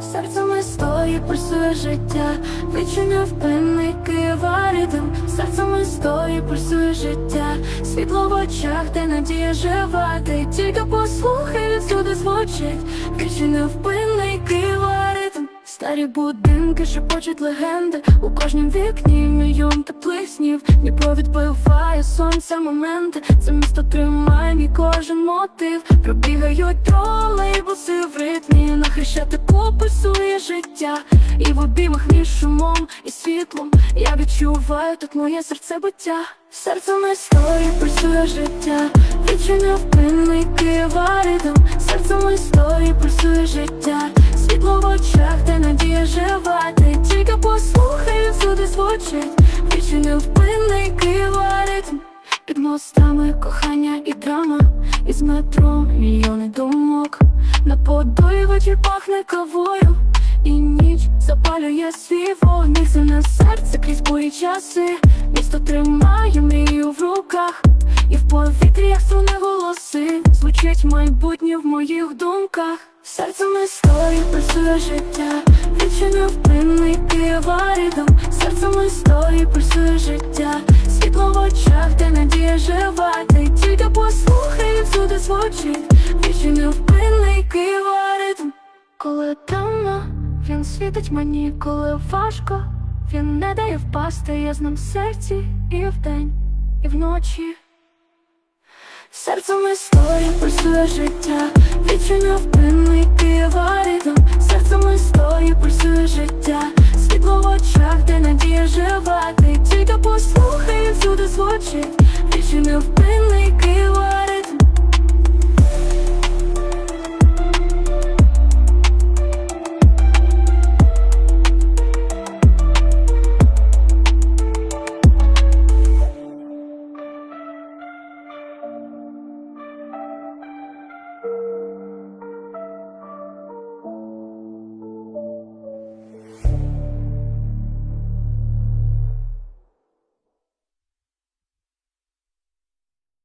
Серцем історії пульсує життя, відчуття впевнений кива ритм. Серцем історії пульсує життя, світло в очах, де надія жива, ти тільки послухай, всюди звучить, Києва ритм Старі будинки шепочуть легенди. У кожнім вікні мільйон теплих снів. Дніпро відбиває сонця моменти. Це місто тримає мій кожен мотив. Пробігають тролейбуси в ритмі. На хрещатику пульсує життя. І в обіймах між шумом і світлом Я відчуваю тут моє серцебиття. Серцем історії пульсує життя. Відчуття впевнений Києва ритм Серцем історії пульсує життя Світло в очах, де надія жива Ти тільки послухай, всюди звучить. Відчуття впевнений Києва ритм Під мостами кохання і драма. Із метро мільйони думок. На подолі вечір пахне кавою. І ніч запалює свій вогник Сильне серце крізь бурі часи. Місто тримає мрію в руках. І в повітрі Звучить майбутнє в моїх думках. Серцем історії пульсує життя. Відчуття впевнений Києва ритм Серцем історії пульсує життя. Світло в очах, де надія жива. Ти тільки послухай, всюди звучить. Відчуття впевнений Києва ритм Коли темно, він світить мені, коли важко Він не дає впасти, я з ним в серці і вдень, і вночі. Серцем історії пульсує життя, відчуття впинний Києва ритм Серцем історії пульсує життя, світло в очах, де надія жива. Ти тільки послухай, всюди звучить, відчуття впевнений